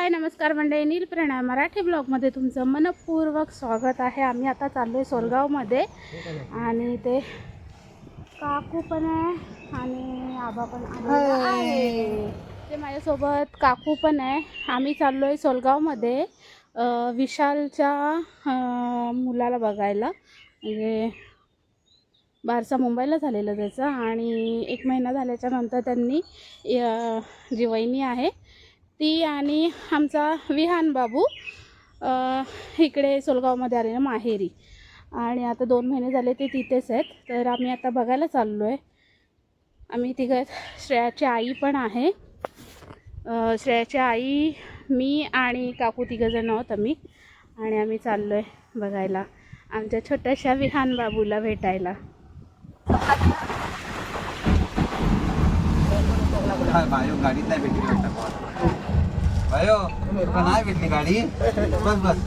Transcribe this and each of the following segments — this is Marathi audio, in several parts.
हाय नमस्कार मंडळी. नील प्रणय मराठी ब्लॉगमध्ये तुमचं मनपूर्वक स्वागत आहे. आम्ही आता चाललो आहे सोलगावमध्ये आणि ते काकू पण आहे आणि आबा पण आहे ते माझ्यासोबत काकू पण आहे. आम्ही चाललो आहे सोलगावमध्ये विशालच्या मुलाला बघायला. म्हणजे बारसा मुंबईला झालेला त्याचा. आणि एक महिना झाल्याच्यानंतर त्यांनी जी वहिनी आहे ती आणि आमचा विहान बाबू इकडे सोलगावमध्ये आले ना माहेरी. आणि आता दोन महिने झाले ते तिथेच आहेत. तर आम्ही आता बघायला चाललो आहे आम्ही तिघं श्रेयाची आई पण आहे. श्रेयाची आई मी आणि काकू तिघंजण आहोत आम्ही. आणि आम्ही चाललो आहे बघायला आमच्या छोट्याशा विहान बाबूला भेटायला. गाडीत नाही भेटली भयो बायो तुला नाही भेटली गाडी? बस बस.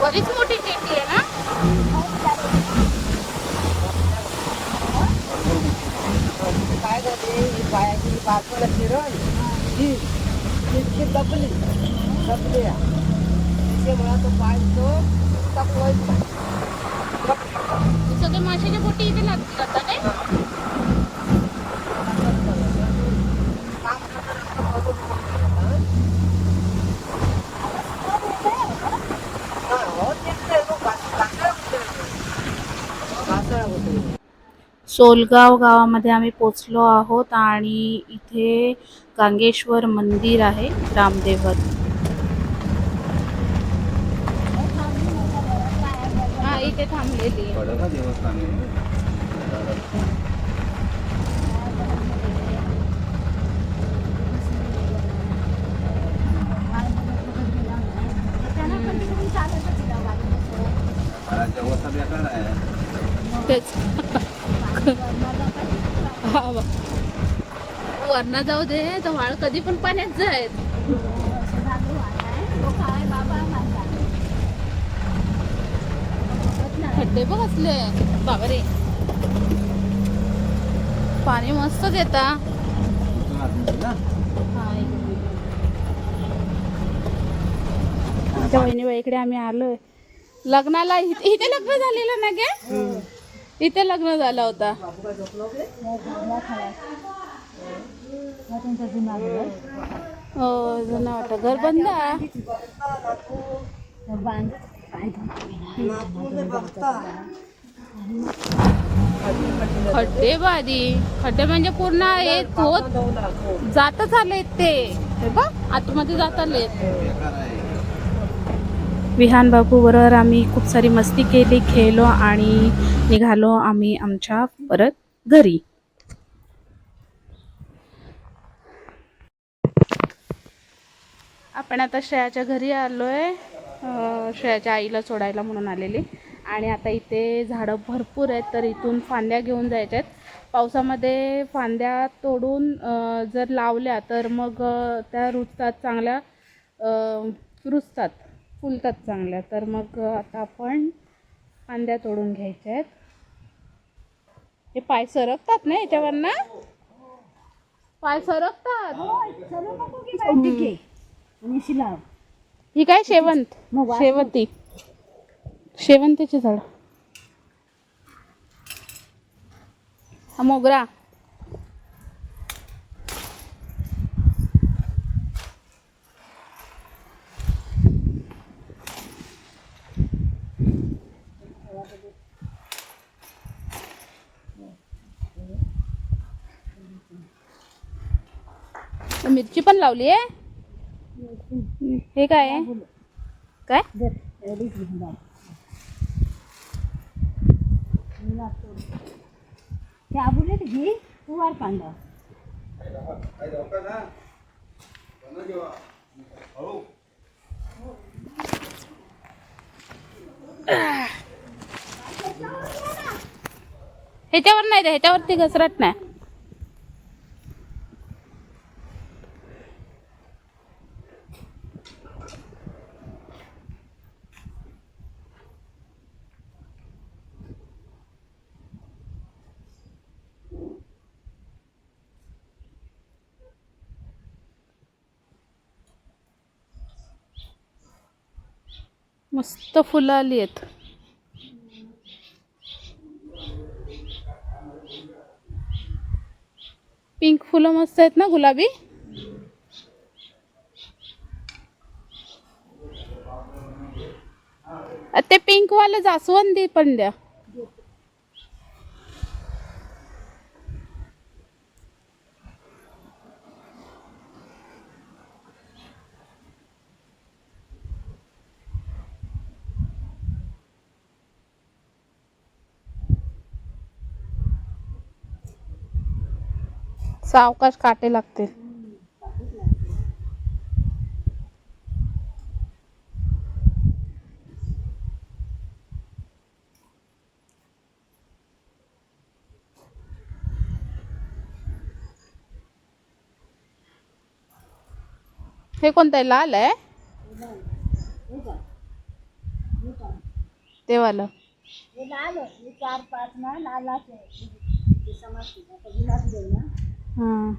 बरीच मोठी टेटी आहे ना काय झाले ही पायाची बाजूला फिरण ही इतकी दबली दबली त्याच्यामुळे तो पाय तो तपवायचा हे सगळे माशाच्या पोटी इथे लागतात आता काय सोलगाव गावामध्ये आम्ही पोचलो आहोत आणि इथे गांगेश्वर मंदिर आहे रामदेवर हा देवस्थान तेच. हा. वरनं जाऊ दे तर वाळ कधी पण पाण्यात जायत खड्डे बघ असले. बाबरे पाणी मस्त येता. ना आमच्या बहिणीबाईकडे आम्ही आलोय. लग्नाला इथे इथे लग्न झालेलं ना गे? इथे लग्न झालं होता. हो जुनं वाटत. घर बंद खड्डे बादी खड्डे म्हणजे पूर्ण येत होत जातच आलेत ते. बघ आतमध्ये जात आलेत विहान बाबू बरोबर आम्ही खूप सारी मस्ती केली खेळलो आणि निघालो आम्ही आमच्या परत घरी. आपण आता श्रेयाच्या घरी आलोय. श्रेयाच्या आईला सोडायला म्हणून आलेली. आणि आता इथे झाडं भरपूर आहेत तर इथून फांद्या घेऊन जायच्या आहेत. पावसामध्ये फांद्या तोडून जर लावल्या तर मग त्या रुजतात चांगल्या रुजतात फुलतात चांगल्या. तर मग आता आपण फांद्या तोडून घ्यायच्या आहेत. हे पाय सरकतात ना याच्यावर ना पाय सरकतात. आणि शिलाव. ही काय शेवंत? शेवंती. शेवंतीची झाड. हा मोगरा. मिरची पण लावली आहे हे काय? आहे काय? ते आबुलेत घे कुवार कांदा ह्याच्यावर नाही ह्याच्यावरती घसरत नाही. मस्त फुलं आली आहेत. पिंक फुलं मस्त आहेत ना गुलाबी? ते पिंकवालं जास्वंदी पण द्या. सावकाश काटे लागतील हे कोणतं आहे? लाल आहे? ते वालं लाल चार पाच ना लालाच हां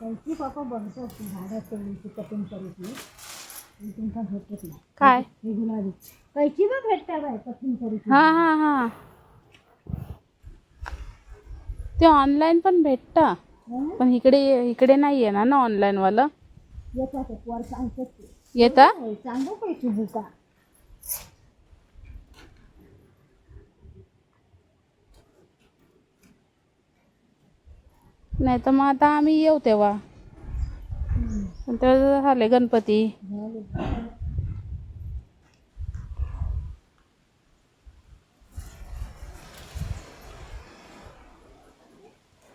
त्यांची पापा बघतो झाडं तेवढीची कटिंग आणि तुमका भेटत नाही काय? हे गुलाबी कैची बघ भेटता बाय कटिंग करायची हा हा हा. ते ऑनलाईन पण भेटतं? पण इकडे इकडे नाही आहे ना ना ऑनलाईन वालं? येतात एक वर सांगतात ते. येता? होय, चांगलं पैकी बुका नाही तर मग आता आम्ही येऊ तेव्हा. पण तेव्हा झाले गणपती.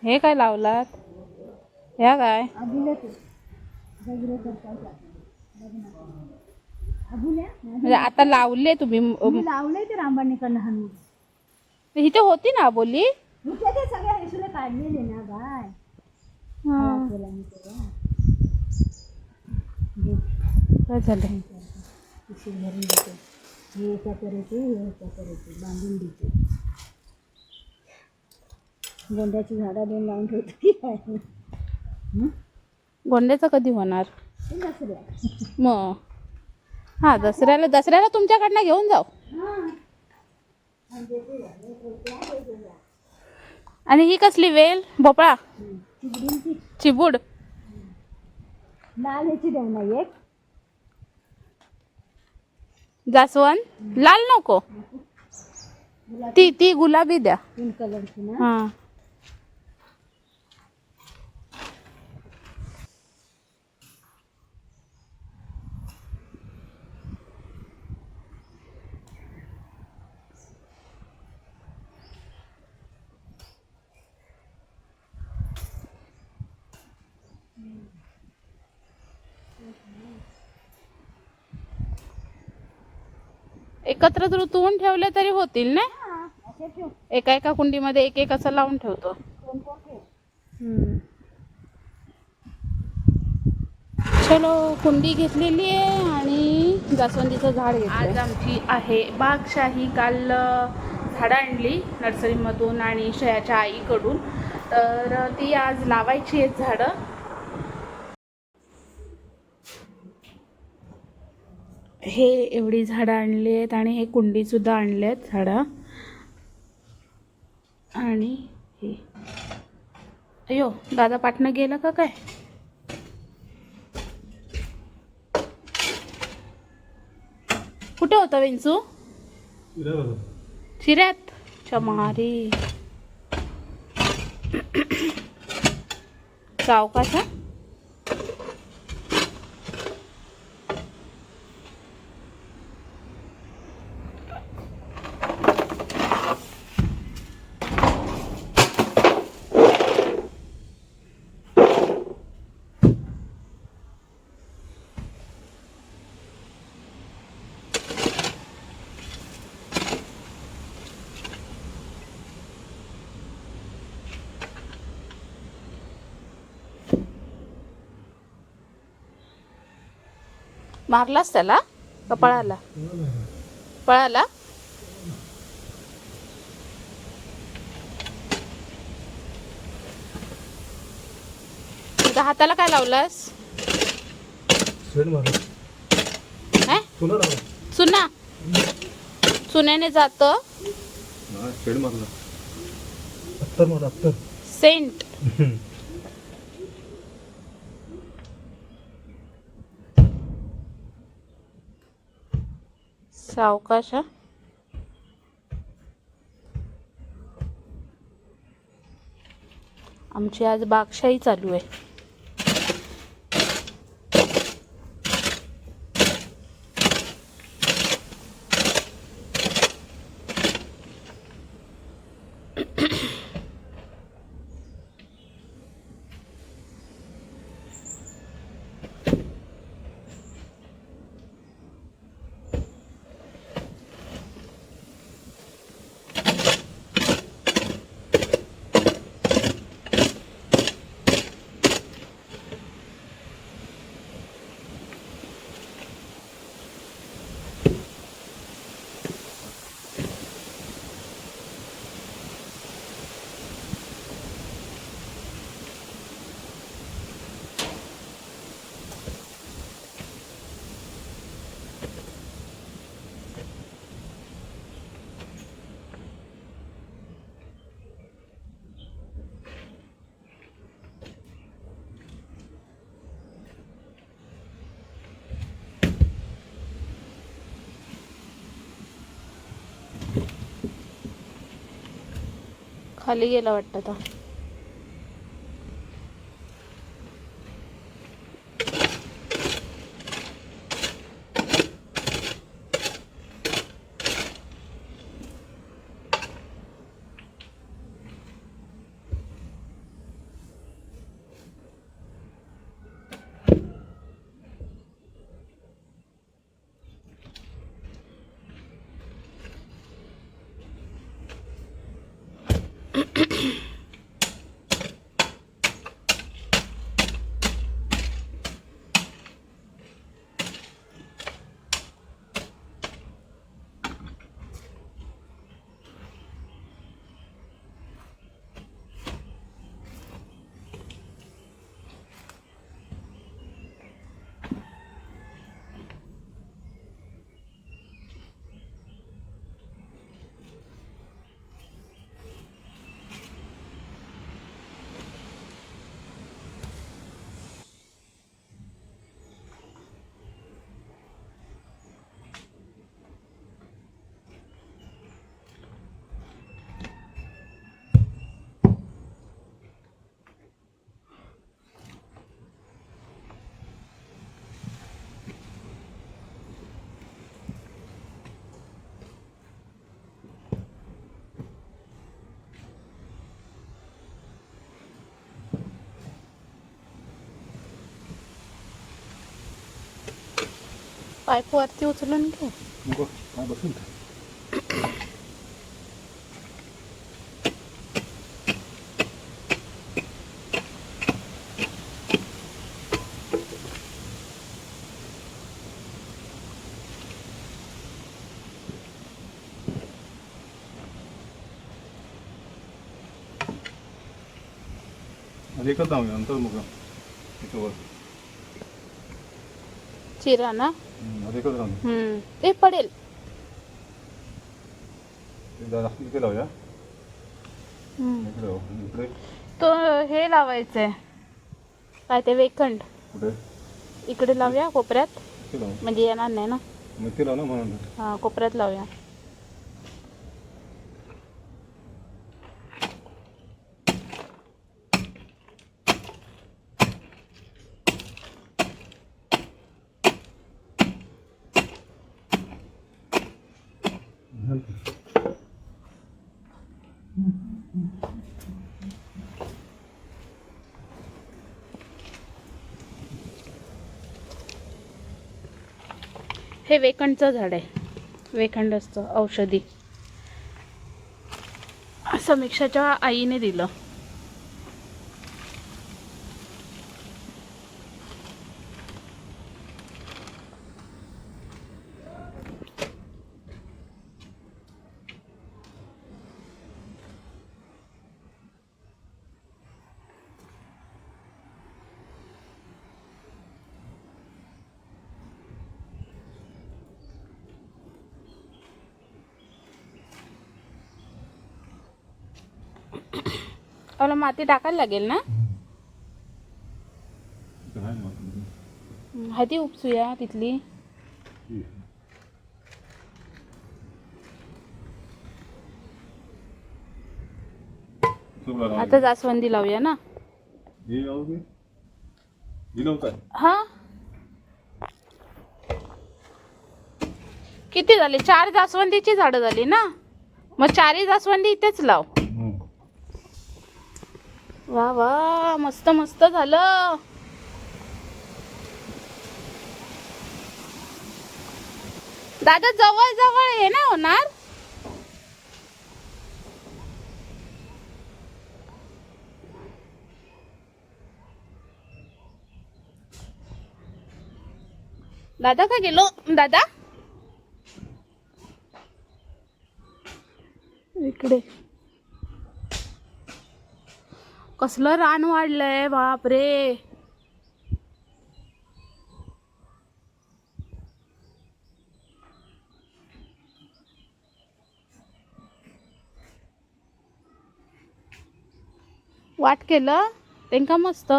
हे काय लावलात? ह्या काय? म्हणजे आता लावले तुम्ही मी लावलंय ते रांबाणीकडनं हाणून इथे होती ना बोली? ते सगळ्या हेसुले काढलेले ना बाय. काय झालं? हे करायचे हे करायचे बांधून देते. गोंड्याची झाडं दोन लावून ठेवते हं? गोंड्याचं कधी होणार? मग हा दसऱ्याला दसऱ्याला तुमच्याकडनं घेऊन जाऊ. आणि ही कसली वेल? भोपळा? चिबूड? लाल ह्याची देऊ ना एक. जास्वंद? लाल नको. ती ती गुलाबी द्या. तीन कलरची ना? हा. एकत्र ऋतून ठेवले तरी होतील ना? एका एका कुंडीमध्ये एक एक असं लावून ठेवतो. चलो कुंडी घेतलेली आहे आणि जास्वंदीचं झाड आज आमची आहे बागशाही. काल झाडं आणली नर्सरीमधून आणि शयाच्या आईकडून. तर ती आज लावायची आहेत झाडं. हे एवढी झाडं आणली आहेत आणि हे कुंडीसुद्धा आणले आहेत झाडं. आणि हे. अयो दादा पाटणं गेलं का काय? कुठे होता विंचू? चिऱ्यात. चमारी. सावकाशा मारलास त्याला का पळाला? पळाला? तुझ्या हाताला काय लावलास? हे? चुना चुन्याने जात. सेंट. सावकाश हा. आमची आज बागशाही चालू आहे खाली गेला वाटतं आता. पाईप वरती उचलून घे नको काय बसून ठेव. आधी एकच जाऊया नंतर मग त्याच्यावर चिरा ना हम्म, आधी एकच जाऊया हम्म. ते पडेल लावूया हम्म. इकडे लावू. आणि इकडे तो हे लावायचंय काय ते वेखंड कुठे इकडे लावूया कोपऱ्यात इथे लावू म्हणजे येणार नाही ना मग ते लाव ना म्हणून हा कोपऱ्यात लावूया हे वेखंडचं झाड आहे. वेखंड असतं औषधी समीक्षाच्या आईने दिलं. आपला माती टाकायला लागेल ना? इथे आहे उपसूया तिथली. आता जास्वंदी लावूया ना? हा? किती झाले? चार जास्वंदीची झाडं झाली ना? मग चारही जास्वंदी इथेच लाव. वा वा मस्त मस्त झालं. दादा जवळ जवळ हे ना होणार? दादा का गेलो? दादा? इकडे. कसलं रान वाढलंय बापरे. वाट केलं? तेंका मस्त.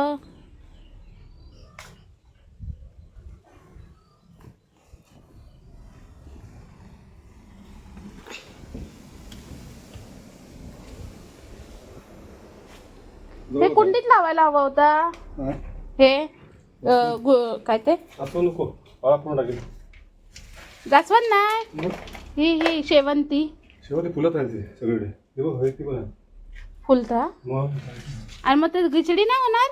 हे कुंडीत लावायला हवा होता? हे. अ, गु- काय ते? असं नको. जास्वंद नाही. ही ही शेवंती. शेवटी फुलत राहते सगळीकडे. हे बघ हे ती पण आहे. फुलता? मग? आणि मग ते गिचडी नाही होणार?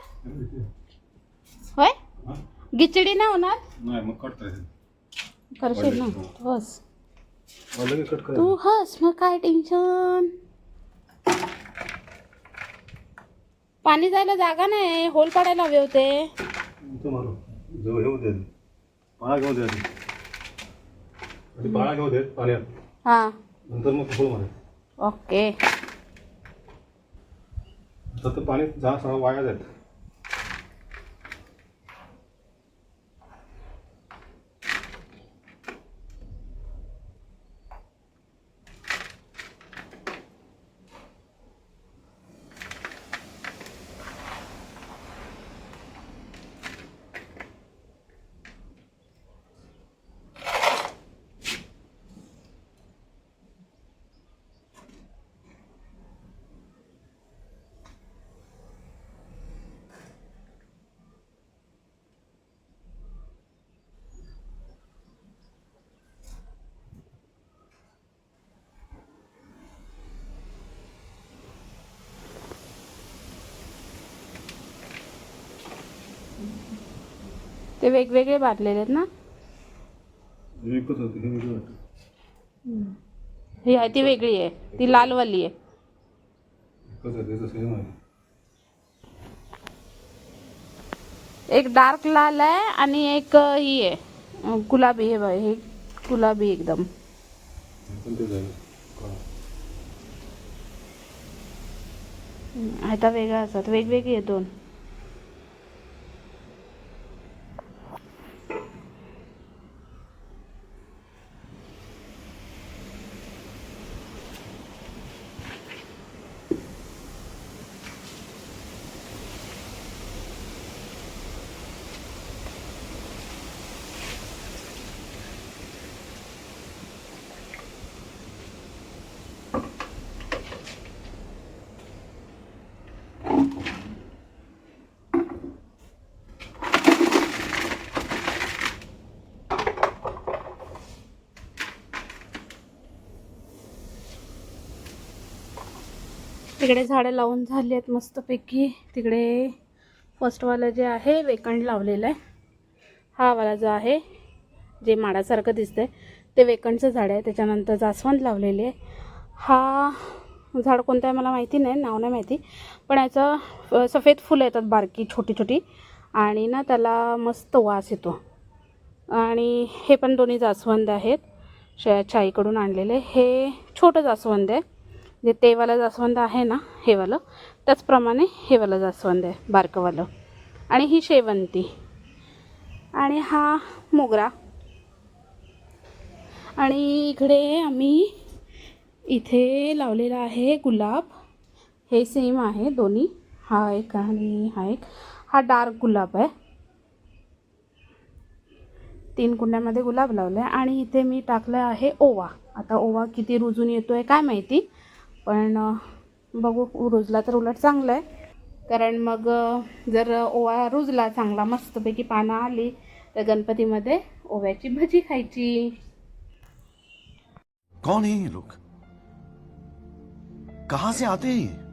होय? हा? गिचडी नाही होणार? नाही मग कट करायचं. करशील ना? हस मला लगेच कट तू करायचं हस मग काय टेन्शन? पाणी जायला जागा नाही. होल पाडायला हवे होते. हा नंतर मग मारायचं ओके. आता पाणी जा सहा वाया जात ते वेगवेगळे बांधलेले आहेत ना? हे एकच होतं हे वेगळं वाटतं ही आहे ती वेगळी आहे ती लालवाली आहे. आहे त्याचं सेम आहे. एक डार्क लाल आहे आणि एक ही आहे. अं, गुलाबी हे बघ हे गुलाबी एकदम. हे पण आता वेगळ्या असतात वेगवेगळी आहे दोन. तिकडे झाडं लावून झाली आहेत मस्तपैकी. तिकडे फर्स्टवालं जे आहे वेकंड लावलेलं आहे. हा वाला जो आहे जे माडासारखं दिसतंय ते वेकंडचं झाड आहे. त्याच्यानंतर जास्वंद लावलेली आहे. हा झाड कोणतं आहे मला माहिती नाही नाव नाही माहिती. पण याचं सफेद फुलं येतात बारकी छोटी छोटी. आणि ना त्याला मस्त वास येतो. आणि हे पण दोन्ही जास्वंद आहेत. श चाईकडून आणलेले. हे छोटं जास्वंद आहे. जे तेवाला जास्वंद आहे ना हेवालं त्याचप्रमाणे हेवाला जास्वंद आहे बारकंवालं. आणि ही शेवंती. आणि हा मोगरा. आणि इकडे आम्ही इथे लावलेला आहे गुलाब. हे सेम आहे दोन्ही. हा एक आणि हा एक. हा डार्क गुलाब आहे. तीन कुंड्यामध्ये गुलाब लावला आहे आणि इथे मी टाकलं आहे ओवा. आता ओवा किती रुजून येतो आहे काय माहिती? पण बघू रुजला तर उलट चांगलं आहे कारण मग जर ओवा रुजला चांगला मस्तपैकी पानं आली तर गणपतीमध्ये ओव्याची भजी खायची. कौन है ये लोग? कहां से आते हैं